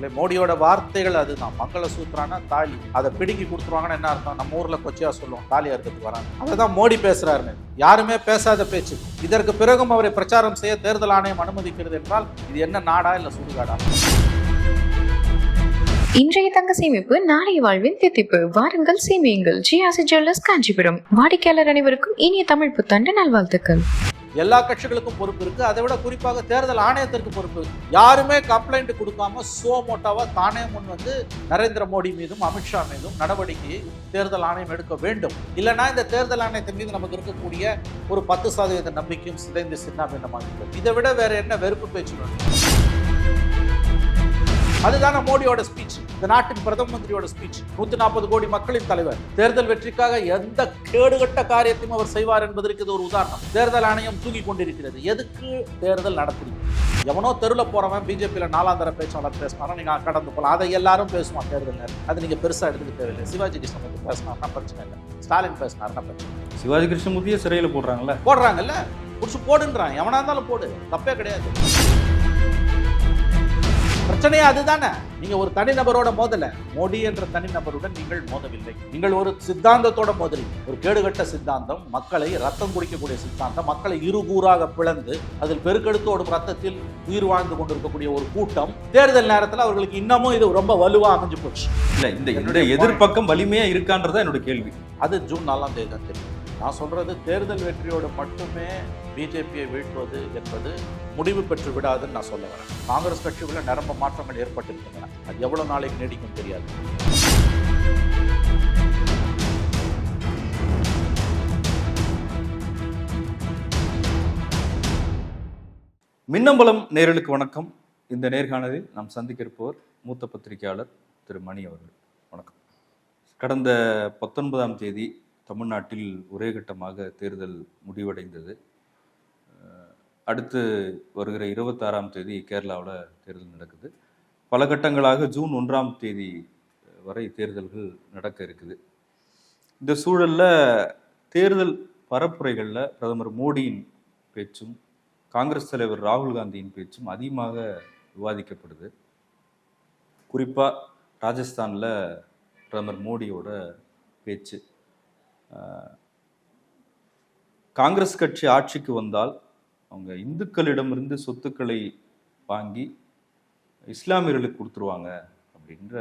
நண்பர்களே மோடியோட வார்த்தைகள் அதுதான். மங்கள சூத்திரானா தாலி. அதை பிடுங்கி கொடுத்துருவாங்கன்னு என்ன அர்த்தம்? நம்ம ஊர்ல கொச்சியா சொல்லுவோம் தாலி இருக்கிறதுக்கு வராங்க. அதுதான் மோடி பேசுறாருன்னு. யாருமே பேசாத பேச்சு. இதற்கு பிறகும் அவரை பிரச்சாரம் செய்ய தேர்தல் ஆணையம் அனுமதிக்கிறது என்றால் இது என்ன நாடா இல்ல சுடுகாடா? இன்றைய தங்க சேமிப்பு நாளைய வாழ்வின் தித்திப்பு. வாருங்கள் சேமியுங்கள். ஜிஆசி ஜுவல்லர்ஸ் காஞ்சிபுரம். வாடிக்கையாளர் அனைவருக்கும் இனிய தமிழ் புத்தாண்டு நல்வாழ்த்துக்கள். எல்லா கட்சிகளுக்கும் பொறுப்பு இருக்கு. அதை விட குறிப்பாக தேர்தல் ஆணையத்திற்கு பொறுப்பு யாருமே கம்ப்ளைண்ட் கொடுக்காம சோ மோட்டாவா தானே முன் வந்து நரேந்திர மோடி மீதும் அமித்ஷா மீதும் நடவடிக்கையை தேர்தல் ஆணையம் எடுக்க வேண்டும். இல்லைன்னா இந்த தேர்தல் ஆணையத்தின் மீது நமக்கு இருக்கக்கூடிய ஒரு பத்து சதவீத நம்பிக்கையும் சிதைந்து சின்னாபின்னமாக இதை விட வேற என்ன வெறுப்பு பேச்சு அதுதான மோடியோட ஸ்பீச் இந்த நாட்டின் பிரதம மந்திரியோட ஸ்பீச் நூத்தி நாற்பது கோடி மக்களின் தலைவர். தேர்தல் வெற்றிக்காக எந்த கேடுகட்ட காரியத்தையும் அவர் செய்வார் என்பதற்கு இது ஒரு உதாரணம். தேர்தல் ஆணையம் தூங்கி கொண்டிருக்கிறது. எதுக்கு தேர்தல் நடத்துறீங்க எவனோ தெருவில் போறவன் பிஜேபியில நாலாந்தர பேச்சாளர் பேசினாரோ நீங்க கடந்து போகலாம் அதை எல்லாரும் பேசுவான் தேர்தல் அது நீங்க பெருசா எடுத்துக்க தேவையில்லை. சிவாஜி கிருஷ்ணமூர்த்தி பேசினார்னா பிரச்சனை இல்லை. ஸ்டாலின் பேசினார்னா பிரச்சனை. சிவாஜி கிருஷ்ணமூர்த்தியே சிறையில் போடுறாங்கல்ல? போடுறாங்கல்ல? புடிச்சு போடுன்றான். எவனா இருந்தாலும் போடு. தப்பே கிடையாது. பிரச்சனையே அதுதானே? நீங்க ஒரு தனிநபரோட மோதல. மோடி என்ற தனிநபருடன் நீங்கள் மோதவில்லை. நீங்கள் ஒரு சித்தாந்தத்தோட மோதலீங்க ஒரு கேடுகட்ட சித்தாந்தம் மக்களை ரத்தம் குடிக்கக்கூடிய சித்தாந்தம் மக்களை இருகூறாக பிளந்து அதில் பெருக்கெடுத்தோடும் ரத்தத்தில் உயிர் வாழ்ந்து கொண்டிருக்கக்கூடிய ஒரு கூட்டம். தேர்தல் நேரத்தில் அவர்களுக்கு இன்னமும் இது ரொம்ப வலுவா அமைஞ்சு போச்சு. இல்ல இந்த என்னுடைய எதிர்ப்பக்கம் வலிமையா இருக்கான்றதா என்னோட கேள்வி. அது ஜூன் நாலாம் தேதி தான் தெரியும். நான் சொல்றது தேர்தல் வெற்றியோடு மட்டுமே பிஜேபியை வீழ்த்துவது என்பது முடிவு பெற்று விடாதுன்னு நான் சொல்ல வரேன். காங்கிரஸ் கட்சிக்குள்ள நிரம்ப மாற்றங்கள் ஏற்பட்டிருக்கின்றன. அது எவ்வளவு நாளைக்கு நீடிக்கும் தெரியாது. மின்னம்பலம் நேயர்களுக்கு வணக்கம். இந்த நேர்காணலில் நாம் சந்திக்க இருப்பவர் மூத்த பத்திரிகையாளர் திரு மணி அவர்கள். வணக்கம். கடந்த பத்தொன்பதாம் தேதி தமிழ்நாட்டில் ஒரே கட்டமாக தேர்தல் முடிவடைந்தது. அடுத்து வருகிற இருபத்தாறாம் தேதி கேரளாவில் தேர்தல் நடக்குது. பல கட்டங்களாக ஜூன் ஒன்றாம் தேதி வரை தேர்தல்கள் நடக்க இருக்குது. இந்த சூழலில் தேர்தல் பரப்புரைகளில் பிரதமர் மோடியின் பேச்சும் காங்கிரஸ் தலைவர் ராகுல் காந்தியின் பேச்சும் அதிகமாக விவாதிக்கப்படுது. குறிப்பாக ராஜஸ்தானில் பிரதமர் மோடியோட பேச்சு. காங்கிரஸ் கட்சி ஆட்சிக்கு வந்தால் அவங்க இந்துக்களிடமிருந்து சொத்துக்களை வாங்கி இஸ்லாமியர்களுக்கு கொடுத்துருவாங்க அப்படின்ற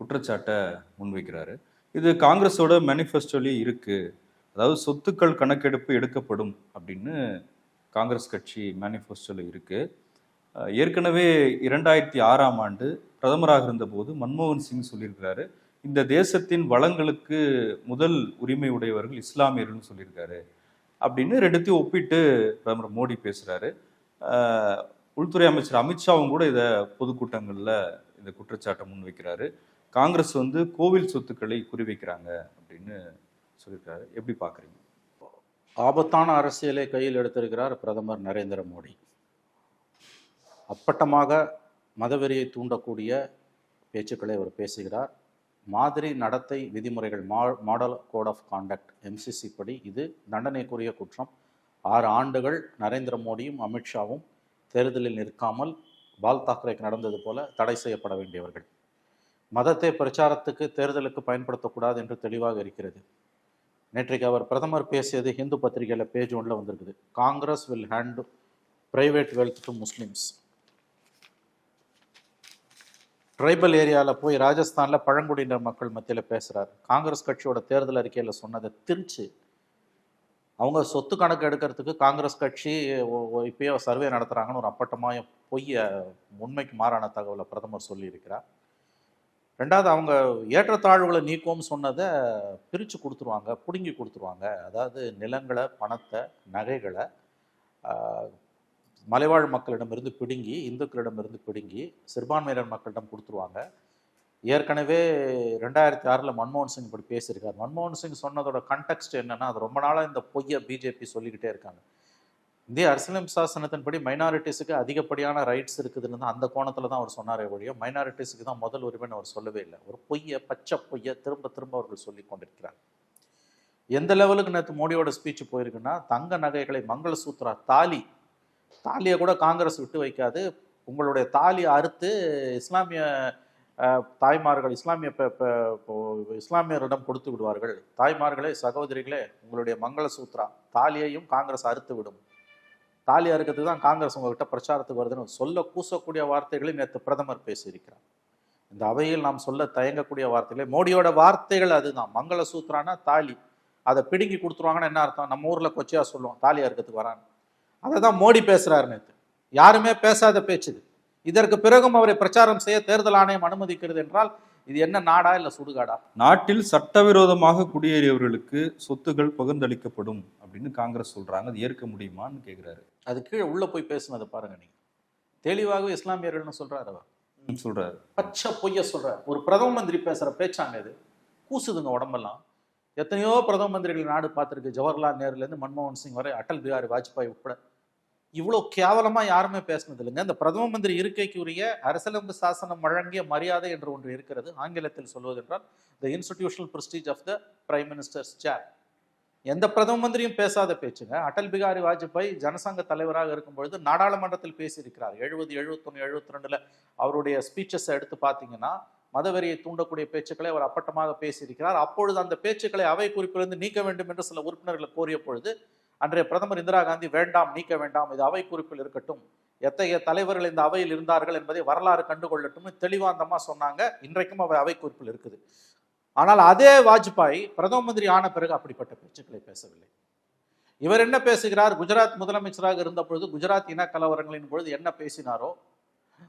குற்றச்சாட்டை முன்வைக்கிறாரு. இது காங்கிரஸோட மேனிஃபெஸ்டோலேயே இருக்குது அதாவது சொத்துக்கள் கணக்கெடுப்பு எடுக்கப்படும் அப்படின்னு காங்கிரஸ் கட்சி மேனிஃபெஸ்டோவில் இருக்குது ஏற்கனவே இரண்டாயிரத்தி ஆறாம் ஆண்டு பிரதமராக இருந்தபோது மன்மோகன் சிங் சொல்லியிருக்கிறாரு இந்த தேசத்தின் வளங்களுக்கு முதல் உரிமை உடையவர்கள் இஸ்லாமியர்கள்னு சொல்லியிருக்காரு அப்படின்னு ரெண்டுத்தையும் ஒப்பிட்டு பிரதமர் மோடி பேசுறாரு. உள்துறை அமைச்சர் அமித்ஷாவும் கூட இதை பொதுக்கூட்டங்களில் இந்த குற்றச்சாட்டை முன்வைக்கிறாரு. காங்கிரஸ் வந்து கோவில் சொத்துக்களை குறிவைக்கிறாங்க அப்படின்னு சொல்லியிருக்காரு. எப்படி பார்க்குறீங்க ஆபத்தான அரசியலை கையில் எடுத்திருக்கிறார் பிரதமர் நரேந்திர மோடி. அப்பட்டமாக மதவெறியை தூண்டக்கூடிய பேச்சுக்களை அவர் பேசுகிறார். மாதிரி நடத்தை விதிமுறைகள் மா model code of conduct MCC படி இது தண்டனைக்குரிய குற்றம். ஆறு ஆண்டுகள் நரேந்திர மோடியும் அமித்ஷாவும் தேர்தலில் நிற்காமல் பால் தாக்கரேக்கு நடந்தது போல தடை செய்யப்பட வேண்டியவர்கள். மதத்தை பிரச்சாரத்துக்கு தேர்தலுக்கு பயன்படுத்தக்கூடாது என்று தெளிவாக இருக்கிறது. நேற்றைக்கு அவர் பிரதமர் பேசியது ஹிந்து பத்திரிகையில் பேஜ் ஒன்றில் வந்திருக்குது. Congress will hand private wealth to Muslims tribal ஏரியாவில் போய் ராஜஸ்தானில் பழங்குடியினர் மக்கள் மத்தியில் பேசுகிறார் காங்கிரஸ் கட்சியோட தேர்தல் அறிக்கையில் சொன்னதை திரிச்சு அவங்க சொத்து கணக்கு எடுக்கிறதுக்கு காங்கிரஸ் கட்சி இப்பயோ சர்வே நடத்துகிறாங்கன்னு ஒரு அப்பட்டமாக பொய்ய உண்மைக்கு மாறான தகவலை பிரதமர் சொல்லியிருக்கிறார். ரெண்டாவது அவங்க ஏற்றத்தாழ்வுகளை நீக்குவோம்னு சொன்னதை பிரித்து கொடுத்துருவாங்க பிடுங்கி கொடுத்துருவாங்க. அதாவது நிலங்களை பணத்தை நகைகளை மலைவாழ் மக்களிடமிருந்து பிடுங்கி இந்துக்களிடமிருந்து பிடுங்கி சிறுபான்மையினர் மக்களிடம் கொடுத்துருவாங்க. ஏற்கனவே ரெண்டாயிரத்தி ஆறில் மன்மோகன் சிங் இப்படி பேசியிருக்கார். மன்மோகன் சிங் சொன்னதோட கண்டெக்ஸ்ட் என்னன்னா அது ரொம்ப நாளாக இந்த பொய்யை பிஜேபி சொல்லிக்கிட்டே இருக்காங்க. இந்திய அரசியலமைப்பு சாசனத்தின்படி மைனாரிட்டிஸுக்கு அதிகப்படியான ரைட்ஸ் இருக்குதுன்னு தான் அந்த கோணத்தில் தான் அவர் சொன்னாரே ஒழிய மைனாரிட்டிஸுக்கு தான் முதல் உரிமைன்னு அவர் சொல்லவே இல்லை. ஒரு பொய்யை பச்சை பொய்யை திரும்ப திரும்ப அவர்கள் சொல்லி கொண்டிருக்கிறார். எந்த லெவலுக்கு நேற்று மோடியோட ஸ்பீச் போயிருக்குன்னா தங்க நகைகளை மங்களசூத்ரா தாலி தாலியை கூட காங்கிரஸ் விட்டு வைக்காது. உங்களுடைய தாலியை அறுத்து இஸ்லாமிய தாய்மார்கள் இஸ்லாமிய இஸ்லாமியரிடம் கொடுத்து விடுவார்கள். தாய்மார்களே சகோதரிகளே உங்களுடைய மங்கள சூத்ரா தாலியையும் காங்கிரஸ் அறுத்து விடும். தாலி அறுக்கிறதுக்கு தான் காங்கிரஸ் உங்ககிட்ட பிரச்சாரத்துக்கு வருதுன்னு சொல்ல கூசக்கூடிய வார்த்தைகளை நேற்று பிரதமர் பேசியிருக்கிறார். இந்த அவையில் நாம் சொல்ல தயங்கக்கூடிய வார்த்தைகளே மோடியோட வார்த்தைகள் அதுதான். மங்கள சூத்ரானா தாலி. அதை பிடுங்கி கொடுத்துருவாங்கன்னா என்ன அர்த்தம்? நம்ம ஊரில் கொச்சியா சொல்லுவோம் தாலி அறுக்கிறதுக்கு வரான்னு. அதை தான் மோடி பேசுறாரு நேற்று யாருமே பேசாத பேச்சு இது. இதற்கு பிறகும் அவரை பிரச்சாரம் செய்ய தேர்தல் ஆணையம் அனுமதிக்கிறது என்றால் இது என்ன நாடா இல்ல சுடுகாடா? நாட்டில் சட்டவிரோதமாக குடியேறியவர்களுக்கு சொத்துகள் பகிர்ந்தளிக்கப்படும் அப்படின்னு காங்கிரஸ் சொல்றாங்க. அது ஏற்க முடியுமான்னு கேக்குறாரு. அது கீழே உள்ள போய் பேசுனதை பாருங்க நீங்க. தெளிவாகவே இஸ்லாமியர்கள்னு சொல்றாரு அவர். சொல்றாரு. பச்சை பொய்ய சொல்றாரு. ஒரு பிரதம மந்திரி பேசுற பேச்சாங்க இது. கூசுதுங்க உடம்பெல்லாம். எத்தனையோ பிரதம மந்திரிகள் நாடு பார்த்துருக்கு. ஜவஹர்லால் நேருலேருந்து மன்மோகன் சிங் வரை அடல் பிஹாரி வாஜ்பாய் உட்பட. இவ்வளோ கேவலமாக யாருமே பேசினது இல்லைங்க இந்த பிரதம மந்திரி இருக்கைக்கு உரிய அரசியலமைப்பு சாசனம் வழங்கிய மரியாதை என்று ஒன்று இருக்கிறது. ஆங்கிலத்தில் சொல்வதென்றால் the institutional prestige of the prime minister's chair எந்த பிரதம மந்திரியும் பேசாத பேச்சுங்க. அடல் பிகாரி வாஜ்பாய் ஜனசங்க தலைவராக இருக்கும் பொழுது நாடாளுமன்றத்தில் பேசியிருக்கிறார். எழுபது எழுபத்தொன்னு எழுபத்தி ரெண்டில் அவருடைய ஸ்பீச்சஸ் எடுத்து பார்த்தீங்கன்னா மதவெறியை தூண்டக்கூடிய பேச்சுக்களை அவர் அப்பட்டமாக பேசியிருக்கிறார். அப்பொழுது அந்த பேச்சுக்களை அவை குறிப்பிலிருந்து நீக்க வேண்டும் என்று சில உறுப்பினர்கள் கோரிய பொழுது அன்றைய பிரதமர் இந்திரா காந்தி வேண்டாம் நீக்க வேண்டாம் இது அவை குறிப்பில் இருக்கட்டும். எத்தகைய தலைவர்கள் இந்த அவையில் இருந்தார்கள் என்பதை வரலாறு கண்டுகொள்ளட்டும்னு தெளிவா அந்த அம்மா சொன்னாங்க. இன்றைக்கும் அவை அவை குறிப்பில் இருக்குது. ஆனால் அதே வாஜ்பாய் பிரதம மந்திரி ஆன பிறகு அப்படிப்பட்ட பேச்சுக்களை பேசவில்லை. இவர் என்ன பேசுகிறார்? குஜராத் முதலமைச்சராக இருந்த பொழுது குஜராத் இன கலவரங்களின் பொழுது என்ன பேசினாரோ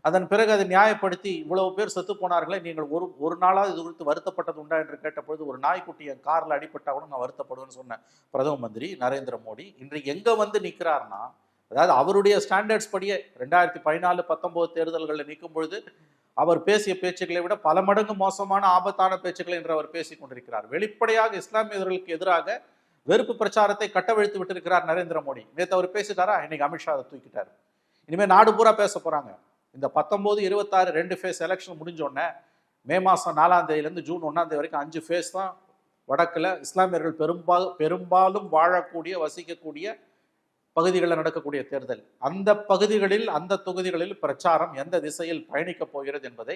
அதன் பிறகு அதை நியாயப்படுத்தி இவ்வளவு பேர் செத்து போனார்களே நீங்கள் ஒரு ஒரு நாளாவது இது குறித்து வருத்தப்பட்டது உண்டா என்று கேட்டபொழுது ஒரு நாய்க்குட்டி என் காரில் அடிபட்டா கூட நான் வருத்தப்படுவேன்னு சொன்ன பிரதம மந்திரி நரேந்திர மோடி இன்றைக்கு எங்க வந்து நிற்கிறார்னா அதாவது அவருடைய ஸ்டாண்டர்ட்ஸ் படியே ரெண்டாயிரத்தி பதினாலு பத்தொம்போது தேர்தல்களில் நிற்கும் பொழுது அவர் பேசிய பேச்சுக்களை விட பல மடங்கு மோசமான ஆபத்தான பேச்சுக்களை என்று அவர் பேசிக் கொண்டிருக்கிறார். வெளிப்படையாக இஸ்லாமியர்களுக்கு எதிராக வெறுப்பு பிரச்சாரத்தை கட்டவிழ்த்து விட்டிருக்கிறார் நரேந்திர மோடி. நேற்று அவர் பேசிட்டாரா? இன்னைக்கு அமித்ஷா அதை தூக்கிட்டார். இனிமேல் நாடு பூரா பேச போறாங்க. இந்த பத்தொம்போது இருபத்தாறு ரெண்டு ஃபேஸ் எலெக்ஷன் முடிஞ்சோடனே மே மாதம் நாலாம் தேதியிலேருந்து ஜூன் ஒன்றாம் தேதி வரைக்கும் அஞ்சு ஃபேஸ் தான் வடக்கில் இஸ்லாமியர்கள் பெரும்பாலும் பெரும்பாலும் வாழக்கூடிய வசிக்கக்கூடிய பகுதிகளில் நடக்கக்கூடிய தேர்தல். அந்த பகுதிகளில் அந்த தொகுதிகளில் பிரச்சாரம் எந்த திசையில் பயணிக்கப் போகிறது என்பதை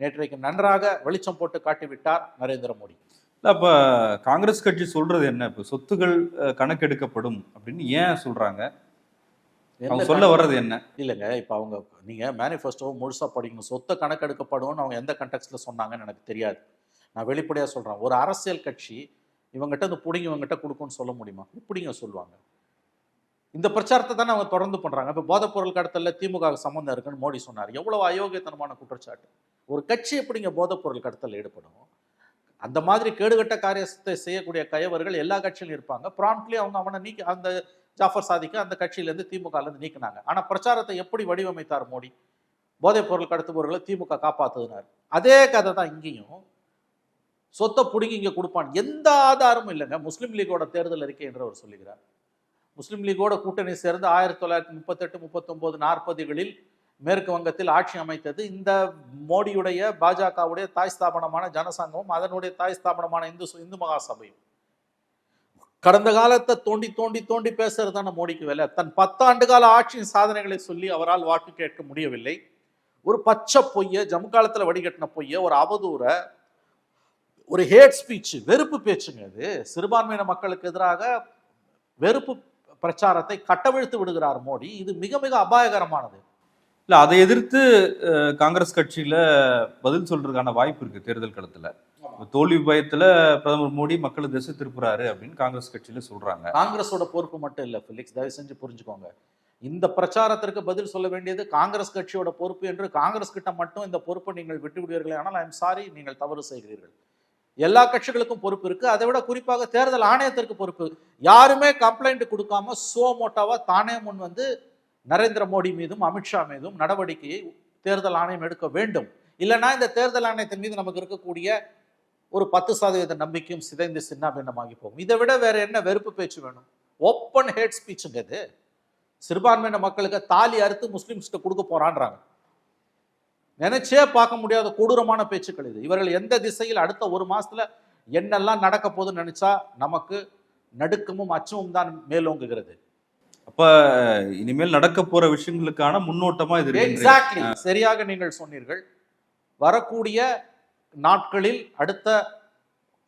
நேற்றைக்கு நன்றாக வெளிச்சம் போட்டு காட்டிவிட்டார் நரேந்திர மோடி. இல்லை இப்போ காங்கிரஸ் கட்சி சொல்றது என்ன? இப்போ சொத்துகள் கணக்கெடுக்கப்படும் அப்படின்னு ஏன் சொல்றாங்க? அவங்க சொல்ல வர்றது என்ன? இல்லைங்க இப்போ அவங்க நீங்கள் மேனிஃபெஸ்டோ முழுசாக படிக்கணும் சொத்தை கணக்கெடுக்கப்படும்னு அவங்க எந்த கண்டெக்ஸ்டில் சொன்னாங்கன்னு எனக்கு தெரியாது. நான் வெளிப்படையாக சொல்கிறேன் ஒரு அரசியல் கட்சி இவங்ககிட்ட இந்த பிடிங்க இவங்ககிட்ட கொடுக்கும்னு சொல்ல முடியுமா? இப்படிங்க சொல்லுவாங்க? இந்த பிரச்சாரத்தை தானே அவங்க தொடர்ந்து பண்ணுறாங்க இப்போ போதைப்பொருள் கடத்தலில் திமுக சம்மந்தம் இருக்குன்னு மோடி சொன்னார். எவ்வளவு அயோக்கியத்தனமான குற்றச்சாட்டு. ஒரு கட்சி எப்படிங்க போதைப்பொருள் கடத்தல் ஈடுபடும்? அந்த மாதிரி கேடுகட்ட காரியத்தை செய்யக்கூடிய கயவர்கள் எல்லா கட்சியிலும் இருப்பாங்க. ப்ராம்ப்ட்லி அவங்க அவனை நீக்கி அந்த ஜாஃபர் சாதிக்கு அந்த கட்சியிலேருந்து திமுகலேருந்து நீக்கினாங்க. ஆனால் பிரச்சாரத்தை எப்படி வடிவமைத்தார் மோடி? போதைப் பொருள் கடத்துபவர்களை திமுக காப்பாத்துனார். அதே கதை தான் இங்கேயும். சொத்தை பிடுங்கி இங்கே கொடுப்பான். எந்த ஆதாரமும் இல்லைங்க. முஸ்லீம் லீகோட தேர்தல் அறிக்கை என்று அவர் சொல்லுகிறார். முஸ்லீம் லீகோட கூட்டணி சேர்ந்து ஆயிரத்தி தொள்ளாயிரத்தி முப்பத்தெட்டு முப்பத்தொம்போது நாற்பதுகளில் மேற்கு வங்கத்தில் ஆட்சி அமைத்தது இந்த மோடியுடைய பாஜகவுடைய தாய் ஸ்தாபனமான ஜனசங்கமும் அதனுடைய தாய் ஸ்தாபனமான இந்து இந்து மகாசபையும். கடந்த காலத்தை தோண்டி தோண்டி தோண்டி பேசுறது தானே மோடிக்கு வேலை? தன் பத்தாண்டு கால ஆட்சியின் சாதனைகளை சொல்லி அவரால் வாக்கு கேட்க முடியவில்லை. ஒரு பச்சை பொய்ய ஜம்மு காலத்தில் வடிகட்டின பொய்ய ஒரு அவதூற ஒரு ஹேட் ஸ்பீச் வெறுப்பு பேச்சுங்க அது. சிறுபான்மையின மக்களுக்கு எதிராக வெறுப்பு பிரச்சாரத்தை கட்டவிழ்த்து விடுகிறார் மோடி. இது மிக மிக அபாயகரமானது. இல்லை அதை எதிர்த்து காங்கிரஸ் கட்சியில் பதில் சொல்றதுக்கான வாய்ப்பு இருக்குது தேர்தல் களத்தில். தோல்வி பயத்துல பிரதமர் மோடி மக்களை திசை திருப்புறாரு அப்படின்னு காங்கிரஸ் கட்சியில சொல்றாங்க. காங்கிரஸோட பொறுப்பு மட்டும் இல்லை ஃபிலிக்ஸ் தயவு செஞ்சு புரிஞ்சுக்கோங்க. இந்த பிரச்சாரத்திற்கு பதில் சொல்ல வேண்டியது காங்கிரஸ் கட்சியோட பொறுப்பு என்று காங்கிரஸ் கிட்ட மட்டும் இந்த பொறுப்பை நீங்கள் விட்டு விடுவீர்கள் ஆனால் ஐம் சாரி நீங்கள் தவறு செய்கிறீர்கள். எல்லா கட்சிகளுக்கும் பொறுப்பு இருக்கு. அதை விட குறிப்பாக தேர்தல் ஆணையத்திற்கு பொறுப்பு. யாருமே கம்ப்ளைண்ட் கொடுக்காம சோ மோட்டாவா தானே முன் வந்து நரேந்திர மோடி மீதும் அமித்ஷா மீதும் நடவடிக்கையை தேர்தல் ஆணையம் எடுக்க வேண்டும். இல்லைன்னா இந்த தேர்தல் ஆணையத்தின் மீது நமக்கு இருக்கக்கூடிய ஒரு பத்து சதவீத நம்பிக்கையும் சிதைந்து சின்னாபின்னமாகி போகும். இதை விட வேற என்ன வெறுப்பு பேச்சு வேணும்? ஓப்பன் ஹேட் ஸ்பீச்சுங்க இது சிறுபான்மையின மக்களுக்கு தாலி அறுத்து முஸ்லிம்ஸ்கிட்ட கொடுக்க போறான்றாங்க. நினைச்சே பார்க்க முடியாத கொடூரமான பேச்சுக்கள் இது. இவர்கள் எந்த திசையில் அடுத்த ஒரு மாசத்துல என்னெல்லாம் நடக்க போகுதுன்னு நினைச்சா நமக்கு நடுக்கமும் அச்சமும் தான் மேலோங்குகிறது அப்ப இனிமேல் நடக்க போற விஷயங்களுக்கான முன்னோட்டமா இது. எக்ஸாக்ட்லி சரியாக நீங்கள் சொன்னீர்கள். வரக்கூடிய நாட்களில் அடுத்த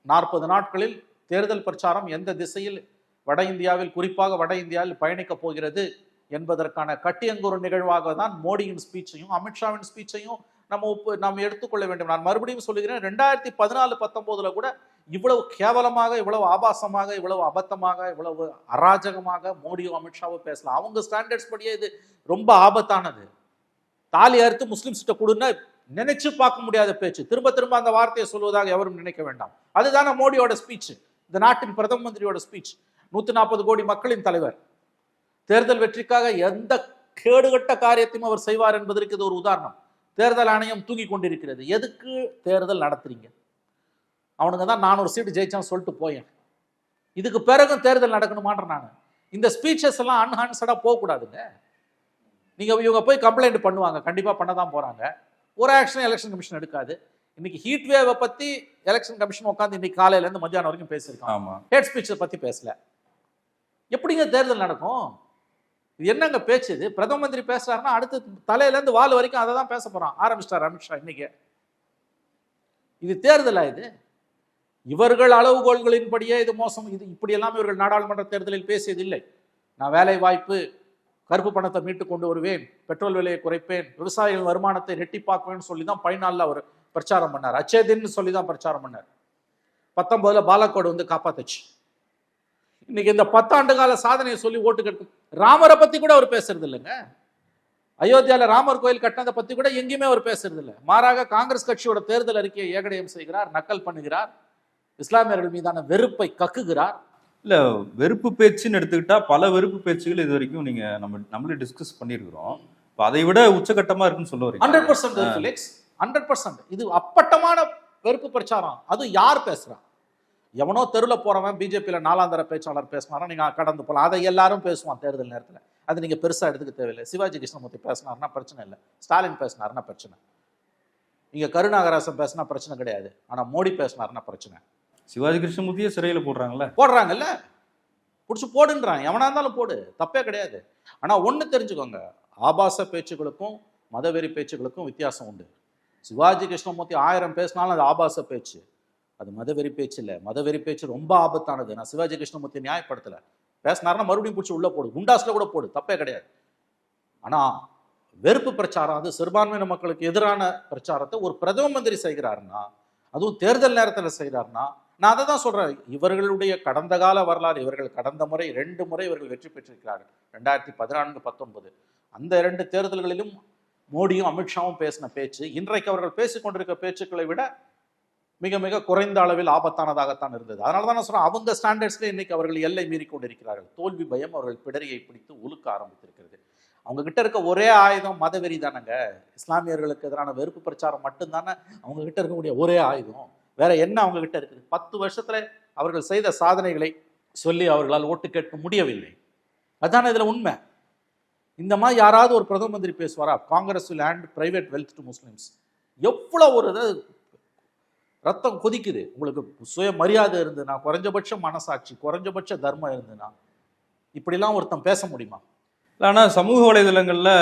நாற்பது நாட்களில் தேர்தல் பிரச்சாரம் எந்த திசையில் வட இந்தியாவில் குறிப்பாக வட இந்தியாவில் பயணிக்கப் போகிறது என்பதற்கான கட்டியங்கூறு நிகழ்வாக தான் மோடியின் ஸ்பீச்சையும் அமித்ஷாவின் ஸ்பீச்சையும் நம்ம ஒப்பு நாம் எடுத்துக்கொள்ள வேண்டும். நான் மறுபடியும் சொல்லுகிறேன் ரெண்டாயிரத்தி பதினாலு பத்தொம்போதுல கூட இவ்வளவு கேவலமாக இவ்வளவு ஆபாசமாக இவ்வளவு அபத்தமாக இவ்வளவு அராஜகமாக மோடியும் அமித்ஷாவும் பேசலாம். அவங்க ஸ்டாண்டர்ட்ஸ் படியே இது ரொம்ப ஆபத்தானது. தாலி அறுத்து முஸ்லிம்ஸ்கிட்ட கொடுன்னா நினைச்சு பார்க்க முடியாத பேச்சு. திரும்ப திரும்ப அந்த வார்த்தையை சொல்வதாக எவரும் நினைக்க வேண்டாம். அதுதானே மோடியோட ஸ்பீச் இந்த நாட்டின் பிரதம மந்திரியோட ஸ்பீச் நூத்தி நாற்பது கோடி மக்களின் தலைவர். தேர்தல் வெற்றிக்காக எந்த கேடுகட்ட காரியத்தையும் அவர் செய்வார் என்பதற்கு இது ஒரு உதாரணம். தேர்தல் ஆணையம் தூங்கி கொண்டிருக்கிறது. எதுக்கு தேர்தல் நடத்துறீங்க? அவனுங்க தான் நானூறு சீட்டு ஜெயிச்சான் சொல்லிட்டு போயேன். இதுக்கு பிறகும் தேர்தல் நடக்கணுமான்ற நான். இந்த ஸ்பீச்சஸ் எல்லாம் அன்ஹான்சடாக போகக்கூடாதுங்க. நீங்கள் இவங்க போய் கம்ப்ளைண்ட் பண்ணுவாங்க. கண்டிப்பாக பண்ண தான் போகிறாங்க ஒரு ஆக்ஷன் எலெக்ஷன் கமிஷன் எடுக்காது. இன்னைக்கு ஹீட் வேவை பத்தி எலெக்ஷன் கமிஷன் உட்காந்து இன்னைக்கு காலையில இருந்து மத்தியானம் வரைக்கும் பேசியிருக்காங்க. ஹேட் ஸ்பீச்சை பத்தி பேசல. எப்படிங்க தேர்தல் நடக்கும்? இது என்னங்க பேச்சு இது? பிரதம மந்திரி பேசுறாருன்னா அடுத்து தலையில இருந்து வால் வரைக்கும் அதை தான் பேச போறான். ஆரம்பிச்சிட்டார் அமித்ஷா இன்னைக்கு. இது தேர்தலா இது? இவர்கள் அளவுகோல்களின்படியே இது மோசம். இது இப்படி எல்லாம் இவர்கள் நாடாளுமன்ற தேர்தலில் பேசியதில்லை. நான் வேலை வாய்ப்பு கருப்பு பணத்தை மீட்டு கொண்டு வருவேன் பெட்ரோல் விலையை குறைப்பேன் விவசாயிகள் வருமானத்தை ரெட்டிப்பாக்குவேன்னு சொல்லி தான் பதினாலில் அவர் பிரச்சாரம் பண்ணார். அச்சேதின்னு சொல்லி தான் பிரச்சாரம் பண்ணார். பத்தொன்பதுல பாலக்கோடு வந்து காப்பாத்துச்சு. இன்னைக்கு இந்த பத்தாண்டு கால சாதனையை சொல்லி ஓட்டு கேட்கும் ராமரை பத்தி கூட அவர் பேசுறது இல்லைங்க. அயோத்தியாவில் ராமர் கோயில் கட்டினதை பத்தி கூட எங்கேயுமே அவர் பேசுறது இல்லை. மாறாக காங்கிரஸ் கட்சியோட தேர்தல் அறிக்கையை ஏகடயம் செய்கிறார் நக்கல் பண்ணுகிறார் இஸ்லாமியர்கள் மீதான வெறுப்பை கக்குகிறார். இல்ல வெறுப்பு பேச்சுன்னு எடுத்துக்கிட்டா பல வெறுப்பு பேச்சுகள் இது வரைக்கும் நீங்க நம்ம நம்மளே டிஸ்கஸ் பண்ணியிருக்கிறோம். இப்ப அதை விட உச்சகட்டமா இருக்குன்னு சொல்ல வரீங்க ஹண்ட்ரட் பர்சன்ட் ஃபிலிக்ஸ் ஹண்ட்ரட் பர்சன்ட் இது அப்பட்டமான வெறுப்பு பிரச்சாரம். அது யார் பேசுறா? எவனோ தெருவில் போறவன் பிஜேபியில நாலாந்தர பேச்சாளர் பேசினாரா நீங்க கடந்து போகலாம் அதை எல்லாரும் பேசுவான் தேர்தல் நேரத்துல. அது நீங்க பெருசா எடுத்துக்க தேவையில்லை. சிவாஜி கிருஷ்ணமூர்த்தி பேசினாருன்னா பிரச்சனை இல்லை. ஸ்டாலின் பேசினாருன்னா பிரச்சனை. இங்க கருணாகராசன் பேசினா பிரச்சனை கிடையாது. ஆனா மோடி பேசினாருன்னா பிரச்சனை. சிவாஜி கிருஷ்ணமூர்த்தியே சிறையில் போடுறாங்கல்ல? போடுறாங்கல்ல. பிடிச்சி போடுன்றான் எவனா இருந்தாலும் போடு. தப்பே கிடையாது. ஆனால் ஒன்று தெரிஞ்சுக்கோங்க. ஆபாச பேச்சுகளுக்கும் மதவெறி பேச்சுகளுக்கும் வித்தியாசம் உண்டு. சிவாஜி கிருஷ்ணமூர்த்தி ஆயிரம் பேசினாலும் அது ஆபாச பேச்சு. அது மதவெறி பேச்சு இல்லை. மதவெறி பேச்சு ரொம்ப ஆபத்தானது. நான் சிவாஜி கிருஷ்ணமூர்த்தி நியாயப்படுத்தலை. பேசினாருன்னா மறுபடியும் பிடிச்சி உள்ளே போடு. குண்டாஸில் கூட போடு. தப்பே கிடையாது. ஆனா வெறுப்பு பிரச்சாரம் அது சிறுபான்மையின மக்களுக்கு எதிரான பிரச்சாரத்தை ஒரு பிரதம மந்திரி செய்கிறாருன்னா அதுவும் தேர்தல் நேரத்தில் செய்கிறாருன்னா நான் அதை தான் சொல்கிறேன் இவர்களுடைய கடந்த கால வரலாறு இவர்கள் கடந்த முறை ரெண்டு முறை இவர்கள் வெற்றி பெற்றிருக்கிறார்கள். ரெண்டாயிரத்தி பதினான்கு பத்தொன்பது. அந்த இரண்டு தேர்தல்களிலும் மோடியும் அமித்ஷாவும் பேசின பேச்சு இன்றைக்கு அவர்கள் பேசிக்கொண்டிருக்க பேச்சுக்களை விட மிக மிக குறைந்த அளவில் ஆபத்தானதாகத்தான் இருந்தது. அதனால தான் நான் சொல்கிறேன் அவங்க ஸ்டாண்டர்ட்ஸில் இன்னைக்கு அவர்கள் எல்லை மீறி கொண்டிருக்கிறார்கள் தோல்வி பயம் அவர்கள் பிடரியை பிடித்து உலுக்க ஆரம்பித்திருக்கிறது. அவங்க கிட்ட இருக்க ஒரே ஆயுதம் மதவெறி தானங்க. இஸ்லாமியர்களுக்கு எதிரான வெறுப்பு பிரச்சாரம் மட்டும்தானே? அவங்க கிட்ட இருக்கக்கூடிய ஒரே ஆயுதம். வேற என்ன அவங்ககிட்ட இருக்குது? பத்து வருஷத்துல அவர்கள் செய்த சாதனைகளை சொல்லி அவர்களால் ஓட்டு கேட்க முடியவில்லை. அதான் இதில் உண்மை? இந்த மாதிரி யாராவது ஒரு பிரதம மந்திரி பேசுவாரா? Congress land private wealth to Muslims. எவ்வளோ ஒரு இது ரத்தம் கொதிக்குது. உங்களுக்கு சுய மரியாதை இருந்ததுன்னா குறைஞ்சபட்ச மனசாட்சி குறைஞ்சபட்ச தர்மம் இருந்ததுன்னா இப்படிலாம் ஒருத்தன் பேச முடியுமா? ஆனால் சமூக வலைதளங்களில்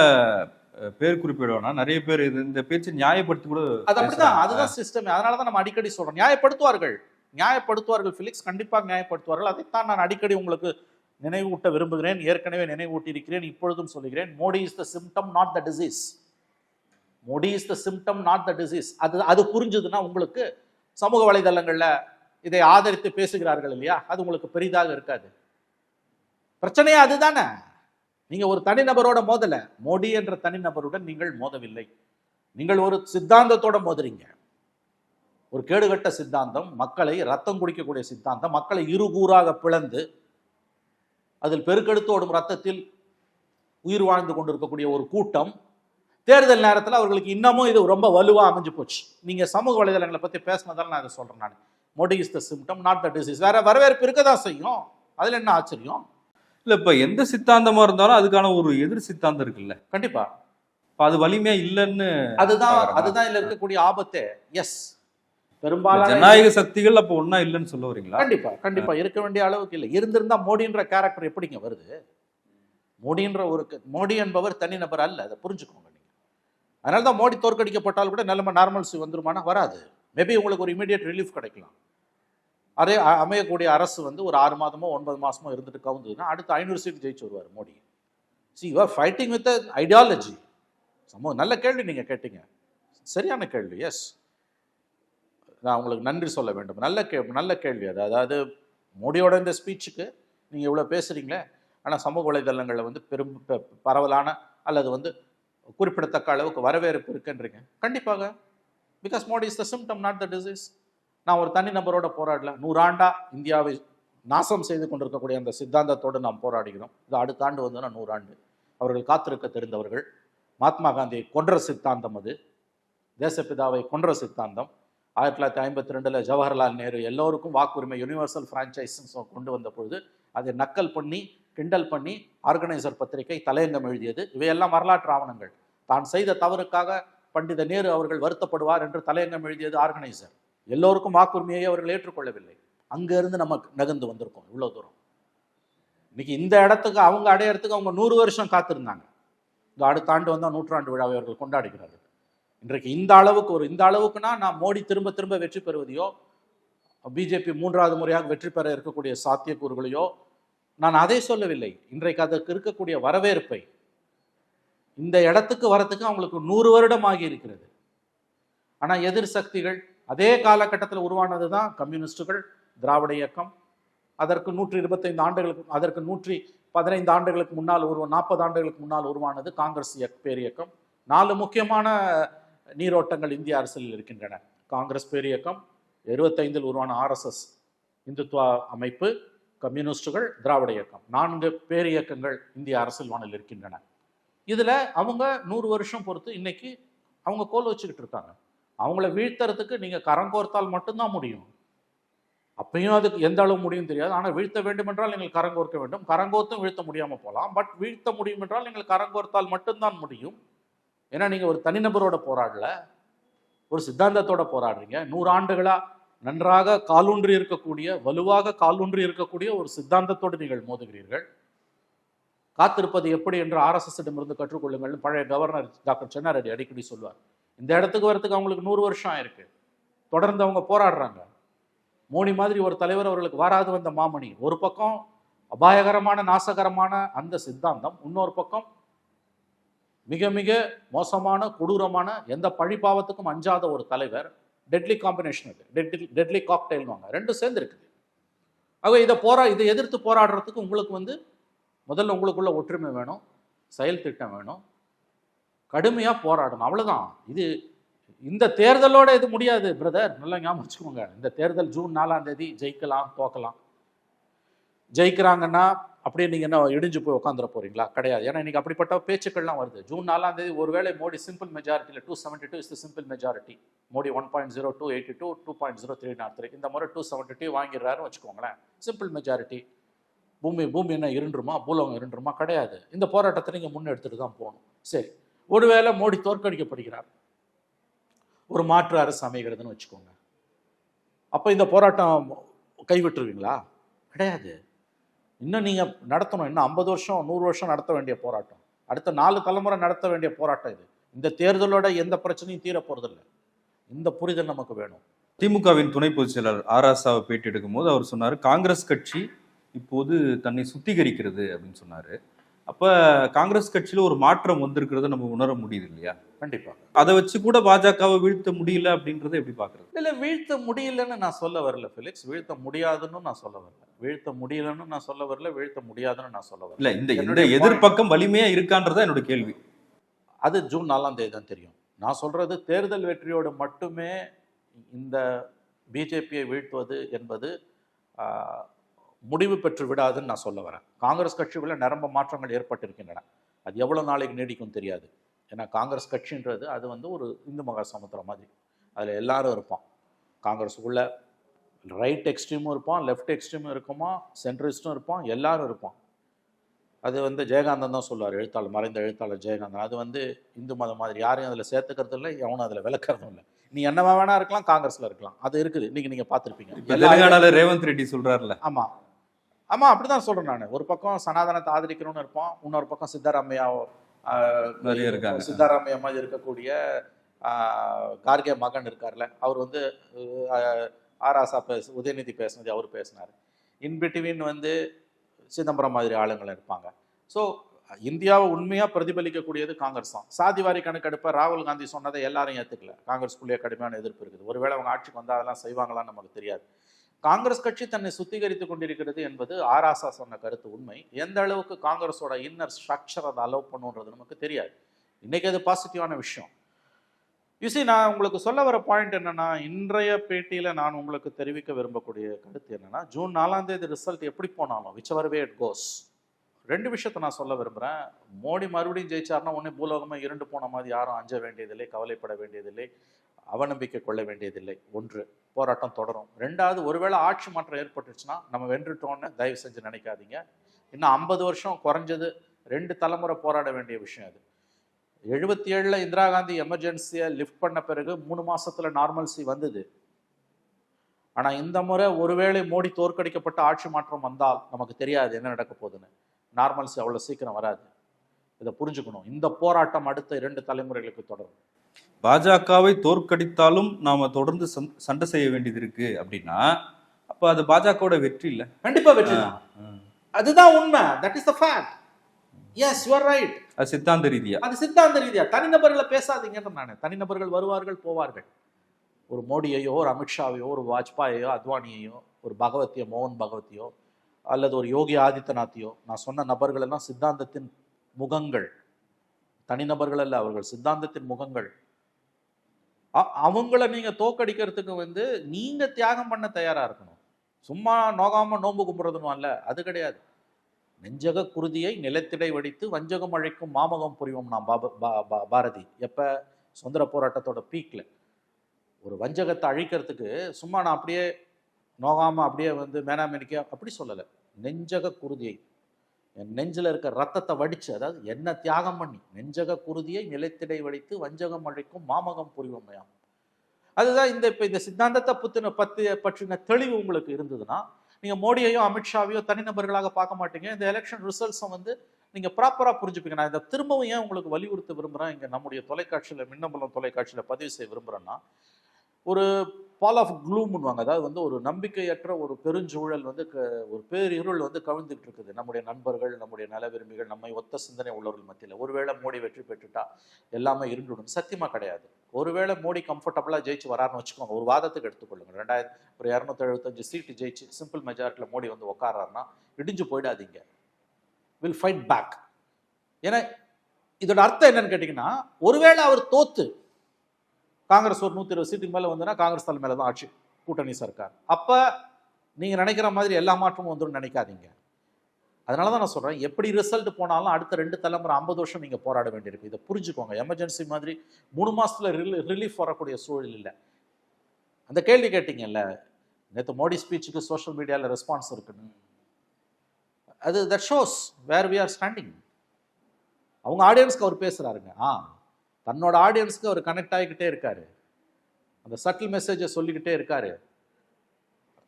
பேர் குறிப்பிடுவோம்னா நிறைய பேர் இது இந்த பேச்சு நியாயப்படுத்தி கூட அது அப்படிதான். அதுதான் சிஸ்டம் அதனால தான் நம்ம அடிக்கடி சொல்றோம். நியாயப்படுத்துவார்கள். நியாயப்படுத்துவார்கள். ஃபிலிக்ஸ் கண்டிப்பாக நியாயப்படுத்துவார்கள். அதைத்தான் நான் அடிக்கடி உங்களுக்கு நினைவூட்ட விரும்புகிறேன். ஏற்கனவே நினைவூட்டி இருக்கிறேன் இப்பொழுதும் சொல்லுகிறேன். Modi is the symptom not the disease Modi is the symptom not the disease அது அது புரிஞ்சுதுன்னா உங்களுக்கு சமூக வலைதளங்கள்ல இதை ஆதரித்து பேசுகிறார்கள் இல்லையா? அது உங்களுக்கு பெரிதாக இருக்காது. பிரச்சனையே அதுதானே. நீங்கள் ஒரு தனிநபரோட மோதல மோடி என்ற தனிநபருடன் நீங்கள் மோதவில்லை. நீங்கள் ஒரு சித்தாந்தத்தோட மோதுறீங்க. ஒரு கேடுகட்ட சித்தாந்தம் மக்களை ரத்தம் குடிக்கக்கூடிய சித்தாந்தம் மக்களை இருகூறாக பிளந்து அதில் பெருக்கெடுத்தோடும் ரத்தத்தில் உயிர் வாழ்ந்து கொண்டிருக்கக்கூடிய ஒரு கூட்டம் தேர்தல் நேரத்தில் அவர்களுக்கு இன்னமும் இது ரொம்ப வலுவாக அமைஞ்சு போச்சு. நீங்கள் சமூக வலைதளங்களை பற்றி பேசினதால் நான் இதை சொல்கிறேன் நான். Modi is the symptom not the disease வேற வரவேற்பு இருக்கதான் செய்யும். அதில் என்ன ஆச்சரியம்? இல்ல இப்ப எந்த சித்தாந்தமா இருந்தாலும் அதுக்கான ஒரு எதிர் சித்தாந்தம் இருக்குல்ல? கண்டிப்பா. இப்ப அது வலிமையா இல்லைன்னு அதுதான்? அதுதான் இதுல இருக்கக்கூடிய ஆபத்தே. எஸ் பெரும்பாலான ஜனநாயக சக்திகள் அப்ப ஒண்ணா இல்லைன்னு சொல்ல வரீங்களா? கண்டிப்பா கண்டிப்பா. இருக்க வேண்டிய அளவுக்கு இல்லை. இருந்திருந்தா மோடின்ற கேரக்டர் எப்படிங்க வருது? மோடின்ற ஒரு மோடி என்பவர் தனிநபர் அல்ல. அதை புரிஞ்சுக்கோங்க நீங்க. அதனால தான் மோடி தோற்கடிக்கப்பட்டால் கூட நிலைமை நார்மல்சி வந்துருமானா? வராது. மேபி உங்களுக்கு ஒரு இமீடியட் ரிலீஃப் கிடைக்கலாம். அதே அமையக்கூடிய அரசு வந்து ஒரு ஆறு மாதமோ ஒன்பது மாதமோ இருந்துட்டு கவுந்ததுன்னா அடுத்து ஐநூறு சீட் ஜெயிச்சு வருவார் Modi. See you are fighting with ideology சமூகம் நல்ல கேள்வி நீங்கள் கேட்டீங்க. சரியான கேள்வி எஸ் நான் உங்களுக்கு நன்றி சொல்ல வேண்டும். நல்ல கே நல்ல கேள்வி அது. அதாவது மோடியோட இந்த ஸ்பீச்சுக்கு நீங்கள் இவ்வளோ பேசுகிறீங்களே ஆனால் சமூக வலைதளங்களில் வந்து பெரும் பரவலான அல்லது வந்து குறிப்பிடத்தக்க அளவுக்கு வரவேற்பு இருக்குன்றீங்க. கண்டிப்பாக because Modi is the symptom not the disease நான் ஒரு தனி நபரோட போராடல. நூறாண்டா இந்தியாவை நாசம் செய்து கொண்டிருக்கக்கூடிய அந்த சித்தாந்தத்தோடு நாம் போராடுகிறோம். இது அடுத்த ஆண்டு வந்து நூறாண்டு. அவர்கள் காத்திருக்க தெரிந்தவர்கள். மகாத்மா காந்தியை கொன்ற சித்தாந்தம் அது. தேசப்பிதாவை கொன்ற சித்தாந்தம். ஆயிரத்தி தொள்ளாயிரத்தி ஐம்பத்தி ரெண்டில் ஜவஹர்லால் நேரு எல்லோருக்கும் வாக்குரிமை யூனிவர்சல் ஃப்ரான்ச்சைஸ் கொண்டு வந்த பொழுது அதை நக்கல் பண்ணி கிண்டல் பண்ணி ஆர்கனைசர் பத்திரிகை தலையங்கம் எழுதியது. இவையெல்லாம் வரலாற்று ஆவணங்கள். தான் செய்த தவறுக்காக பண்டித நேரு அவர்கள் வருத்தப்படுவார் என்று தலையங்கம் எழுதியது ஆர்கனைசர் எல்லோருக்கும் வாக்குரிமையை அவர்கள் ஏற்றுக்கொள்ளவில்லை. அங்கேருந்து நம்ம நகர்ந்து வந்திருக்கோம் இவ்வளோ தூரம். இன்னைக்கு இந்த இடத்துக்கு அவங்க அடையறதுக்கு அவங்க நூறு வருஷம் காத்திருந்தாங்க. இந்த அடுத்த ஆண்டு வந்தால் நூற்றாண்டு விழாவை அவர்கள் கொண்டாடுகிறார்கள். இன்றைக்கு இந்த அளவுக்கு ஒரு இந்த அளவுக்குனா நான் மோடி திரும்ப திரும்ப வெற்றி பெறுவதையோ பிஜேபி மூன்றாவது முறையாக வெற்றி பெற இருக்கக்கூடிய சாத்தியக்கூறுகளையோ நான் அதை சொல்லவில்லை. இன்றைக்கு அதற்கு இருக்கக்கூடிய வரவேற்பை இந்த இடத்துக்கு வரத்துக்கு அவங்களுக்கு நூறு வருடம் ஆகி இருக்கிறது ஆனால் எதிர் சக்திகள் அதே காலகட்டத்தில் உருவானது தான் கம்யூனிஸ்டுகள் திராவிட இயக்கம். அதற்கு நூற்றி இருபத்தைந்து ஆண்டுகளுக்கு அதற்கு நூற்றி பதினைந்து ஆண்டுகளுக்கு முன்னால் உருவ நாற்பது ஆண்டுகளுக்கு முன்னால் உருவானது காங்கிரஸ் இயக்க பேரியக்கம். நாலு முக்கியமான நீரோட்டங்கள் இந்திய அரசியலில் இருக்கின்றன. காங்கிரஸ் பேரியக்கம் எழுபத்தைந்தில் உருவான ஆர்எஸ்எஸ் இந்துத்துவ அமைப்பு கம்யூனிஸ்டுகள் திராவிட இயக்கம். நான்கு பேரியக்கங்கள் இந்திய அரசியல் வானில் இருக்கின்றன. இதில் அவங்க நூறு வருஷம் பொறுத்து இன்னைக்கு அவங்க கோல் வச்சுக்கிட்டு இருக்காங்க. அவங்கள வீழ்த்துறதுக்கு நீங்கள் கரங்கோர்த்தால் மட்டும்தான் முடியும். அப்பயும் அதுக்கு எந்த அளவு முடியும் தெரியாது. ஆனால் வீழ்த்த வேண்டும் என்றால் நீங்கள் கரங்கோர்க்க வேண்டும். கரங்கோர்த்தும் வீழ்த்த முடியாமல் போகலாம். பட் வீழ்த்த முடியும் என்றால் நீங்கள் கரங்கோர்த்தால் மட்டும்தான் முடியும். ஏன்னா நீங்கள் ஒரு தனிநபரோட போராடல. ஒரு சித்தாந்தத்தோட போராடுறீங்க. நூறாண்டுகளாக நன்றாக காலூன்றி இருக்கக்கூடிய வலுவாக காலூன்றி இருக்கக்கூடிய ஒரு சித்தாந்தத்தோடு நீங்கள் மோதுகிறீர்கள். காத்திருப்பது எப்படி என்று ஆர்எஸ்எஸ் இடமிருந்து கற்றுக்கொள்ளுங்கள்னு பழைய கவர்னர் டாக்டர் சென்னாரெட்டி அடிக்கடி சொல்வார். இந்த இடத்துக்கு வரத்துக்கு அவங்களுக்கு நூறு வருஷம் ஆயிருக்கு. தொடர்ந்து அவங்க போராடுறாங்க. மோடி மாதிரி ஒரு தலைவர் அவர்களுக்கு வராது வந்த மாமணி. ஒரு பக்கம் அபாயகரமான நாசகரமான அந்த சித்தாந்தம் இன்னொரு பக்கம் மிக மிக மோசமான கொடூரமான எந்த பழிபாவத்துக்கும் அஞ்சாத ஒரு தலைவர் டெட்லி காம்பினேஷன் அது. டெட்லி டெட்லி காக்டெயில்வாங்க ரெண்டும் சேர்ந்து இருக்குது ஆக இதை போரா இதை எதிர்த்து போராடுறதுக்கு உங்களுக்கு வந்து முதல்ல உங்களுக்குள்ள ஒற்றுமை வேணும். செயல் திட்டம் வேணும். கடுமையாக போராடணும். அவ்வளோதான் இது இந்த தேர்தலோட இது முடியாது பிரதர் நல்லா ஞாபகம் வச்சுக்கோங்க. இந்த தேர்தல் ஜூன் நாலாம் தேதி ஜெயிக்கலாம் தோக்கலாம். ஜெயிக்கிறாங்கன்னா அப்படியே நீங்கள் என்ன இடிஞ்சு போய் உட்காந்துட போறீங்களா? கிடையாது. ஏன்னா இன்றைக்கி அப்படிப்பட்ட பேச்சுக்கள்லாம் வருது. ஜூன் நாலாம் தேதி ஒருவேளை Modi simple மெஜாரிட்டியில் two seventy two is simple majority Modi one point zero two eighty two two point zero three not three இந்த முறை டூ செவன்ட்டி டூ வாங்கிடுறாருன்னு வச்சுக்கோங்களேன். சிம்பிள் மெஜாரிட்டி பூமி பூமி என்ன இருண்டுருமா? பூலவங்க இருண்டுருமா? கிடையாது. இந்த போராட்டத்தை நீங்கள் முன்னெடுத்துட்டு தான் போகணும். சரி. ஒருவேளை மோடி தோற்கடிக்கப்படுகிறார். ஒரு மாற்று அரசு அமைகிறதுன்னு வச்சுக்கோங்க. அப்போ இந்த போராட்டம் கைவிட்டுருவீங்களா? கிடையாது. இன்னும் நீங்கள் நடத்தணும். இன்னும் ஐம்பது வருஷம் நூறு வருஷம் நடத்த வேண்டிய போராட்டம். அடுத்த நாலு தலைமுறை நடத்த வேண்டிய போராட்டம் இது. இந்த தேர்தலோட எந்த பிரச்சனையும் தீர போகிறதில்ல இந்த புரிதல் நமக்கு வேணும். திமுகவின் துணை பொதுச் செயலாளர் ஆராசாவை பேட்டி எடுக்கும்போது அவர் சொன்னார் காங்கிரஸ் கட்சி இப்போது தன்னை சுத்திகரிக்கிறது அப்படின்னு சொன்னார். அப்ப காங்கிரஸ் கட்சியில ஒரு மாற்றம் வந்திருக்கிறத நம்ம உணர முடியுது இல்லையா? கண்டிப்பாக அதை வச்சு கூட பாஜகவை வீழ்த்த முடியல அப்படின்றத எப்படி பாக்குறது இல்லை வீழ்த்த முடியலன்னு நான் சொல்ல வரல ஃபிலிக்ஸ். வீழ்த்த முடியாதுன்னு நான் சொல்ல வரல. வீழ்த்த முடியலன்னு நான் சொல்ல வரல வீழ்த்த முடியாதுன்னு நான் சொல்ல வரல. இல்ல இந்த என்னுடைய எதிர்ப்பக்கம் வலிமையா இருக்கான்றதா என்னோட கேள்வி. அது ஜூன் நாலாம் தேதி தான் தெரியும். நான் சொல்றது தேர்தல் வெற்றியோடு மட்டுமே இந்த பிஜேபியை வீழ்த்துவது என்பது முடிவு பெற்று விடாதுன்னு நான் சொல்ல வரேன். காங்கிரஸ் கட்சிக்குள்ள நிரம்ப மாற்றங்கள் ஏற்பட்டிருக்கின்றன. அது எவ்வளவு நாளைக்கு நீடிக்கும் தெரியாது. ஏன்னா காங்கிரஸ் கட்சின்றது அது வந்து ஒரு இந்து மகா சமுத்திரம் மாதிரி. அதில் எல்லாரும் இருப்பான் காங்கிரஸுக்குள்ள ரைட் எக்ஸ்ட்ரீமும் இருப்பான் லெஃப்ட் எக்ஸ்ட்ரீமும் இருக்குமா சென்ட்ரிஸ்டும் இருப்பான் எல்லாரும் இருப்பான் அது வந்து ஜெயகாந்தன் தான் சொல்லுவார் எழுத்தாளர் மறைந்த எழுத்தாளர் ஜெயகாந்தன். அது வந்து இந்து மதம் மாதிரி. யாரையும் அதில் சேர்த்துக்கிறது இல்லை எவனும் அதில் விளக்கறதும் இல்லை. நீ என்னவா வேணா இருக்கலாம் காங்கிரஸ்ல இருக்கலாம். அது இருக்குது. இன்னைக்கு நீங்க தெலுங்கானால ரேவந்த் ரெட்டி சொல்றாருல. ஆமாம் ஆமா அப்படிதான் சொல்றேன் நான். ஒரு பக்கம் சனாதனத்தை ஆதரிக்கணும்னு இருப்போம் இன்னொரு பக்கம் சித்தராமையா. சித்தராமையா மாதிரி இருக்கக்கூடிய கார்கே மகன் இருக்கார்ல அவர் வந்து ஆராசா பேச உதயநிதி பேசுனது அவர் பேசினார். இன்பிட்வீன் வந்து சிதம்பரம் மாதிரி ஆளுங்கள் இருப்பாங்க. ஸோ இந்தியாவை உண்மையா பிரதிபலிக்கக்கூடியது காங்கிரஸ் தான். சாதிவாரி கணக்கெடுப்பை ராகுல் காந்தி சொன்னதை எல்லாரும் ஏத்துக்கல. காங்கிரஸ்குள்ளேயே கடுமையான எதிர்ப்பு இருக்குது. ஒருவேளை அவங்க ஆட்சிக்கு வந்தால் அதெல்லாம் செய்வாங்களான்னு நமக்கு தெரியாது. காங்கிரஸ் கட்சி தன்னை சுத்திகரித்துக் கொண்டிருக்கிறது என்பது ஆராசா சொன்ன கருத்து உண்மை. எந்த அளவுக்கு காங்கிரஸோட இன்னர் ஸ்ட்ரக்சர் அதை அலோவ் பண்ணுன்றது நமக்கு தெரியாது. இன்னைக்கு அது பாசிட்டிவான விஷயம். யூசி நான் உங்களுக்கு சொல்ல வர பாயிண்ட் என்னன்னா இன்றைய பேட்டியில நான் உங்களுக்கு தெரிவிக்க விரும்பக்கூடிய கருத்து என்னன்னா ஜூன் நாலாம் தேதி ரிசல்ட் எப்படி போனாலும் which ever way it goes ரெண்டு விஷயத்த நான் சொல்ல விரும்புகிறேன் மோடி மறுபடியும் ஜெயிச்சார்னா உடனே பூலோகமாக இருண்டு போன மாதிரி யாரும் அஞ்ச வேண்டியதில்லை கவலைப்பட வேண்டியதில்லை. அவநம்பிக்கை கொள்ள வேண்டியதில்லை. ஒன்று போராட்டம் தொடரும். ரெண்டாவது ஒருவேளை ஆட்சி மாற்றம் ஏற்பட்டுச்சுன்னா நம்ம வென்றுட்டோன்னு தயவு செஞ்சு நினைக்காதீங்க. இன்னும் ஐம்பது வருஷம் குறைஞ்சது ரெண்டு தலைமுறை போராட வேண்டிய விஷயம் அது. எழுபத்தி ஏழில் இந்திரா காந்தி எமர்ஜென்சியை லிஃப்ட் பண்ண பிறகு மூணு மாதத்தில் நார்மல்சி வந்தது. ஆனால் இந்த முறை ஒருவேளை மோடி தோற்கடிக்கப்பட்ட ஆட்சி மாற்றம் வந்தால் நமக்கு தெரியாது என்ன நடக்க போகுதுன்னு. நார்மல்சி அவ்வளோ சீக்கிரம் வராது. இதை புரிஞ்சுக்கணும். இந்த போராட்டம் அடுத்த இரண்டு தலைமுறைகளுக்கு தொடரும். பாஜகவை தோற்கடித்தாலும் நாம தொடர்ந்து சண்- சண்டை செய்ய வேண்டியது இருக்கு அப்படின்னா அப்ப அது பாஜகவோட வெற்றி இல்ல. கண்டிப்பா வெற்றி தான். அதுதான் உண்மை. That is the fact yes you're right அது சித்தாந்த ரீதியா? அது சித்தாந்த ரீதியா. தனிநபர்களை பேசாதீங்கன்னு நானு. தனிநபர்கள் வருவார்கள் போவார்கள். ஒரு மோடியையோ ஒரு அமித்ஷாவையோ ஒரு வாஜ்பாயையோ அத்வானியையோ ஒரு பகவத்தியோ மோகன் பகவத்தியோ அல்லது ஒரு யோகி ஆதித்யநாத்தையோ நான் சொன்ன நபர்கள் எல்லாம் சித்தாந்தத்தின் முகங்கள். தனிநபர்கள் அல்ல அவர்கள் சித்தாந்தத்தின் முகங்கள். அவங்கள நீங்கள் தோக்கடிக்கிறதுக்கு வந்து நீங்கள் தியாகம் பண்ண தயாராக இருக்கணும். சும்மா நோகாமல் நோன்பு கும்புறதுன்னு அல்ல அது கிடையாது. நெஞ்சக குருதியை நிலத்திடை வடித்து வஞ்சகம் அழைக்கும் மாமகம் புரிவோம் நாம் பாப பா- பா- பாரதி. எப்போ? சுதந்திர போராட்டத்தோட பீக்கில் ஒரு வஞ்சகத்தை அழிக்கிறதுக்கு சும்மா நான் அப்படியே நோகாமல் அப்படியே வந்து மேனாமெனிக்க அப்படி சொல்லலை. நெஞ்சக குருதியை. என் நெஞ்சில் இருக்க ரத்தத்தை வடிச்சு அதாவது என்ன தியாகம் பண்ணி நெஞ்சக குருதியை நிலத்திடை வடித்து வஞ்சகம் அழைக்கும் மாமகம் புரிவமையாம். அதுதான் இந்த இப்போ இந்த சித்தாந்தத்தை புத்தின பத்து பற்றின தெளிவு உங்களுக்கு இருந்ததுன்னா நீங்கள் மோடியையும் அமித்ஷாவையோ தனிநபர்களாக பார்க்க மாட்டீங்க. இந்த எலெக்ஷன் ரிசல்ட்ஸை வந்து நீங்கள் ப்ராப்பராக புரிஞ்சுப்பீங்க. நான் இதை திரும்பவும் ஏன் உங்களுக்கு வலியுறுத்த விரும்புகிறேன் இங்கே நம்முடைய தொலைக்காட்சியில் மின்னம்பலம் தொலைக்காட்சியில் பதிவு செய்ய விரும்புகிறேன்னா ஒரு பால் ஆஃப் க்ளூம்னுவாங்க அதாவது வந்து ஒரு நம்பிக்கையற்ற ஒரு பெருஞ்சூழல் வந்து க- ஒரு பேரிருள் வந்து கவிழ்ந்துட்டு இருக்குது. நம்முடைய நண்பர்கள் நம்முடைய நல விரும்பிகள் நம்மை ஒத்த சிந்தனை உள்ளவர்கள் மத்தியில். ஒருவேளை மோடி வெற்றி பெற்றுட்டா எல்லாமே இருந்துடும் சத்தியமாக கிடையாது. ஒருவேளை மோடி கம்ஃபர்டபுளாக ஜெயிச்சு வராருன்னு வச்சுக்கோங்க. ஒரு வாதத்துக்கு எடுத்துக்கொள்ளுங்க. ரெண்டாயிரம் ஒரு இரநூத்தி எழுபத்தஞ்சு சீட்டு ஜெயிச்சு சிம்பிள் மெஜாரிட்டியில் மோடி வந்து உட்காராருன்னா இடிஞ்சு போயிடாதீங்க. வில் ஃபைட் பேக் ஏன்னா இதோட அர்த்தம் என்னன்னு கேட்டிங்கன்னா ஒருவேளை அவர் தோத்து காங்கிரஸ் ஒரு நூற்றி இருபது சீட்டுக்கு மேலே வந்துன்னா காங்கிரஸ் தலைமையில தான் ஆட்சி கூட்டணி சர்க்கார். அப்போ நீங்கள் நினைக்கிற மாதிரி எல்லா மாற்றமும் வந்துடும் நினைக்காதீங்க. அதனால தான் நான் சொல்கிறேன் எப்படி ரிசல்ட் போனாலும் அடுத்த ரெண்டு தலைமுறை ஐம்பது வருஷம் நீங்கள் போராட வேண்டியிருக்கு. இதை புரிஞ்சுக்கோங்க. எமர்ஜென்சி மாதிரி மூணு மாதத்தில் ரிலீ ரிலீஃப் வரக்கூடிய சூழல் இல்லை. அந்த கேள்வி கேட்டீங்கல்ல நேற்று மோடி ஸ்பீச்சுக்கு சோஷியல் மீடியாவில் ரெஸ்பான்ஸ் இருக்குன்னு. அது that shows where we are standing அவங்க ஆடியன்ஸ்க்கு அவர் பேசுகிறாருங்க ஆ. தன்னோட ஆடியன்ஸ்க்கு அவர் கனெக்ட் ஆகிக்கிட்டே இருக்கார். அந்த சட்டில் மெசேஜை சொல்லிக்கிட்டே இருக்கார்.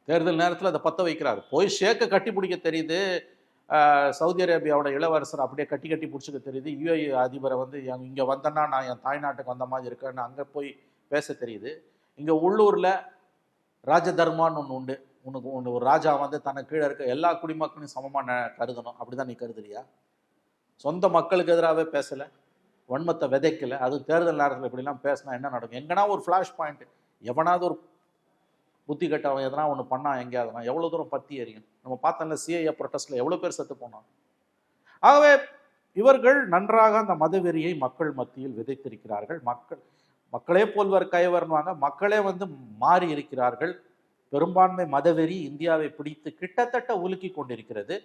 தேர்தல் நேரத்தில் அதை பற்ற வைக்கிறார். போய் ஷேக்கை கட்டி பிடிக்க தெரியுது. சவுதி அரேபியாவோட இளவரசர் அப்படியே கட்டி கட்டி பிடிச்சிக்க தெரியுது. யுஏஇ அதிபரை வந்து இங்கே வந்தேன்னா நான் என் தாய்நாட்டுக்கு வந்த மாதிரி இருக்கேன்னு அங்கே போய் பேச தெரியுது. இங்கே உள்ளூரில் ராஜதர்மான்னு ஒன்று உண்டு. உனக்கு ஒன்று ஒரு ராஜா வந்து தனக்கு கீழே இருக்க எல்லா குடிமக்களையும் சமமாக கருதணும் கருதணும். அப்படிதான் நீ கருதுறியா? சொந்த மக்களுக்கு எதிராகவே பேசலை. வன்மத்தை விதைக்கல. அது தேர்தல் நேரத்தில் இப்படிலாம் பேசினா என்ன நடக்கும்? எங்கன்னா ஒரு ஃப்ளாஷ் பாயிண்ட் எவனாவது ஒரு புத்தி கட்டவன் எதனா ஒன்று பண்ணா எங்கேயாவதுனா எவ்வளோ தூரம் பத்தி எறியும்? நம்ம பார்த்தோம்ல சிஐஏ ப்ரொட்டஸ்ட்டில் எவ்வளோ பேர் செத்து போனான் ஆகவே இவர்கள் நன்றாக அந்த மதவெறியை மக்கள் மத்தியில் விதைத்திருக்கிறார்கள். மக்கள் மக்களே போல்வர் கைவர்னுவாங்க மக்களே வந்து மாறி இருக்கிறார்கள். பெரும்பான்மை மதவெறி இந்தியாவை பிடித்து கிட்டத்தட்ட உலுக்கி கொண்டிருக்கிறது.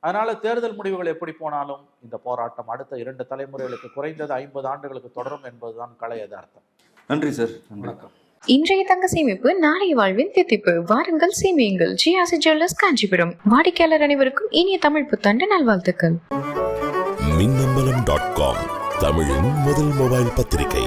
அதனால தேர்தல் முடிவுகள் எப்படி போனாலும் இந்த போராட்டம் அடுத்த இரண்டு தலைமுறைகளுக்கு குறைந்தது ஐம்பது ஆண்டுகளுக்கு தொடரும் என்பதுதான் கலை யதார்த்தம். நன்றி சார் வணக்கம். இன்றைய தங்க சேமிப்பு நாளைய வாழ்வின் தித்திப்பு. வாருங்கள் சேமியுங்கள். ஜிஆசி ஜுவல்லர்ஸ் காஞ்சிபுரம். வாடிக்கையாளர் அனைவருக்கும் இனிய தமிழ் புத்தாண்டு நல்வாழ்த்துக்கள். மின்னம்பலம் டாட் காம் தமிழின் முதல் மொபைல் பத்திரிகை.